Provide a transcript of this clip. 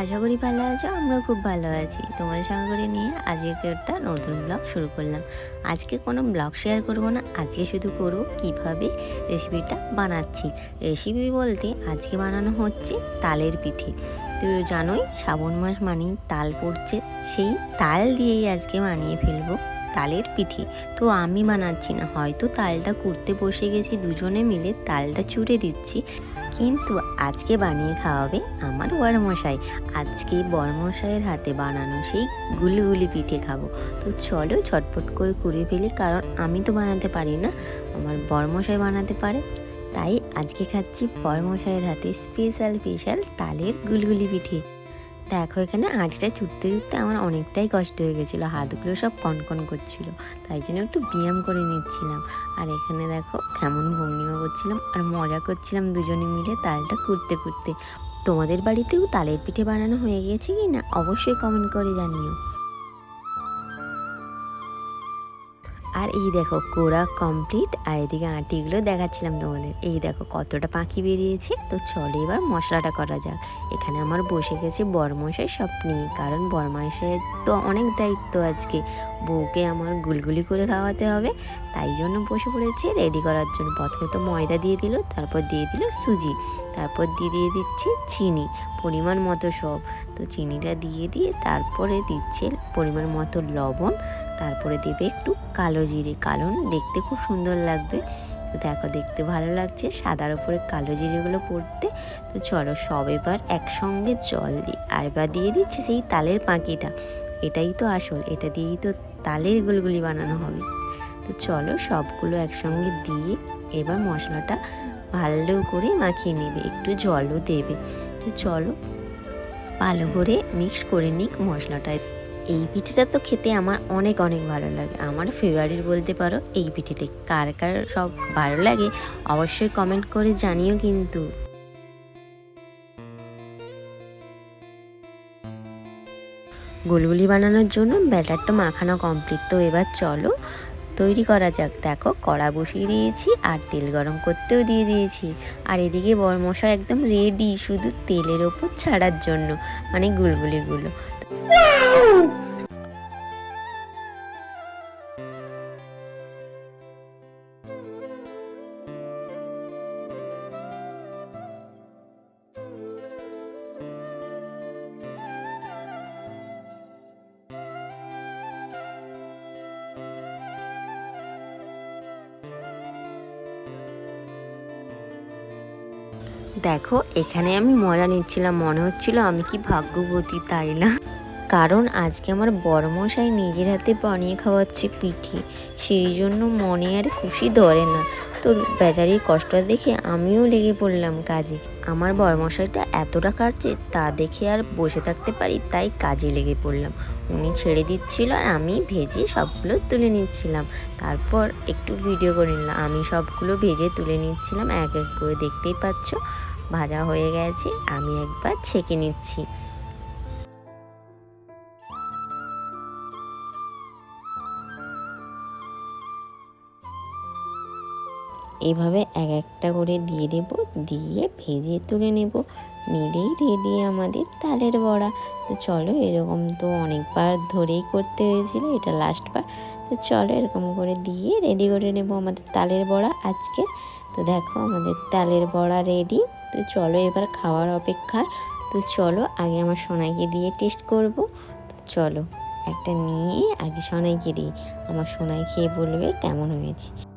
আশা করি ভালো আছো আমরা খুব ভালো আছি। তোমাদের সঙ্গে করে নিয়ে আজকে একটা নতুন ব্লগ শুরু করলাম। আজকে কোনো ব্লগ শেয়ার করব না, আজকে শুধু করব কীভাবে রেসিপিটা বানাচ্ছি। রেসিপি বলতে আজকে বানানো হচ্ছে তালের পিঠে। তো জানোই, শ্রাবণ মাস মানেই তাল পড়ছে, সেই তাল দিয়েই আজকে বানিয়ে ফেলব তালের পিঠে। তো আমি বানাচ্ছি না, হয়তো তালটা করতে বসে গেছি, দুজনে মিলে তালটা চুড়ে দিচ্ছি। কিন্তু আজকে বানিয়ে খাওয়াবে আমার বড়মশাই আজকে বড়মশাইয়ের হাতে বানানো সেই গুলিগুলি পিঠে খাব। তো চলো ঝটপট করে করে ফেলি, কারণ আমি তো বানাতে পারি না, আমার বড়মশাই বানাতে পারে। তাই আজকে খাচ্ছি বড়মশাইয়ের হাতে স্পেশাল স্পেশাল তালের গুলগুলি পিঠে। দেখো, এখানে আঁটিটা ছুটতে ছুটতে আমার অনেকটাই কষ্ট হয়ে গেছিল। হাতগুলো সব কনকন করছিল, তাই জন্য একটু ব্যায়াম করে নিচ্ছিলাম। আর এখানে দেখো, কেমন ভঙ্গিমা করছিলাম আর মজা করছিলাম দুজনে মিলে তালটা কুড়তে কুড়তে তোমাদের বাড়িতেও তালের পিঠে বানানো হয়ে গেছে কি না অবশ্যই কমেন্ট করে জানিও। আর এই দেখো কোরা কমপ্লিট আর এদিকে আটিগুলো দেখাচ্ছিলাম তোমাদের। এই দেখো, কতটা পাখি বেরিয়েছে। তো চলো এবার মশলাটা করা যাক। এখানে আমার বসে গেছে বরমশাই সব নিয়ে। কারণ বরমশাইয়ের তো অনেক দায়িত্ব আজকে। বউকে আমার গুলগুলি করে খাওয়াতে হবে। তাই জন্য বসে পড়েছে। রেডি করার জন্য প্রথমে তো ময়দা দিয়ে দিল, তারপর দিয়ে দিল সুজি। তারপর দিয়ে দিয়ে দিচ্ছে চিনি, পরিমাণ মতো সব। তো চিনিটা দিয়ে দিয়ে তারপরে দিচ্ছে পরিমাণ মতো লবণ। তারপরে দেবে একটু কালো জিরে কালো দেখতে খুব সুন্দর লাগবে। তো দেখো, দেখতে ভালো লাগছে, সাদার উপরে কালো জিরেগুলো পড়তে। তো চলো সব এবার একসঙ্গে জল দিই। আর এবার দিয়ে দিচ্ছি সেই তালের পাঁকিটা। এটাই তো আসল, এটা দিয়েই তো তালের গুলগুলি বানানো হবে। তো চলো সবগুলো একসঙ্গে দিয়ে এবার মশলাটা ভালো করে মাখিয়ে নেবে, একটু জলও দেবে। তো চলো ভালো করে মিক্স করে নিক মশলাটা। এই পিঠেটা তো খেতে আমার অনেক অনেক ভালো লাগে। আমার ফেভারিট বলতে পারো এই পিঠেটা। কার কার সব ভালো লাগে অবশ্যই কমেন্ট করে জানিও কিন্তু। গুলগুলি বানানোর জন্য ব্যাটারটা মাখানো কমপ্লিট তো এবার চলো তৈরি করা যাক। দেখো, কড়া বসিয়ে দিয়েছি আর তেল গরম করতেও দিয়ে দিয়েছি। আর এদিকে বরমশা একদম রেডি শুধু তেলের ওপর ছাড়ার জন্য মানে গুলগুলিগুলো। দেখো, এখানে আমি মজা নিচ্ছিলাম, মনে হচ্ছিল আমি কি ভাগ্যবতী, তাই না? কারণ আজকে আমার বড়মশাই নিজের হাতে বানিয়ে খাওয়াচ্ছে পিঠে, সেই জন্য মনে আর খুশি ধরে না। তো বেচারির কষ্ট দেখে আমিও লেগে পড়লাম কাজে। আমার বড়মশাইটা এতটা কাটছে, তা দেখে আর বসে থাকতে পারি, তাই কাজে লেগে পড়লাম। উনি ছেড়ে দিচ্ছিল আর আমি ভেজে সবগুলো তুলে নিচ্ছিলাম। তারপর একটু ভিডিও করে নিলাম। আমি সবগুলো ভেজে তুলে নিচ্ছিলাম, এক এক করে, দেখতেই পাচ্ছ? ভাজা হয়ে গেছে, আমি একবার ছেঁকে নিচ্ছি। এইভাবে এক একটা করে দিয়ে দেব, দিয়ে ভেজে তুলে নেব। নিলেই রেডি আমাদের তালের বড়া। তো চলো, এরকম তো অনেকবার ধরেই করতে হয়েছিল, এটা লাস্টবার তো চলো, এরকম করে দিয়ে রেডি করে নেব আমাদের তালের বড়া আজকে। তো দেখো, আমাদের তালের বড়া রেডি তো চলো এবার খাওয়ার অপেক্ষা। তো চলো আগে আমার সোনাইকে দিয়ে টেস্ট করব। তো চলো একটা নিয়ে আগে সোনাইকে দিই। আমার সোনাই খেয়ে বলবে কেমন হয়েছে।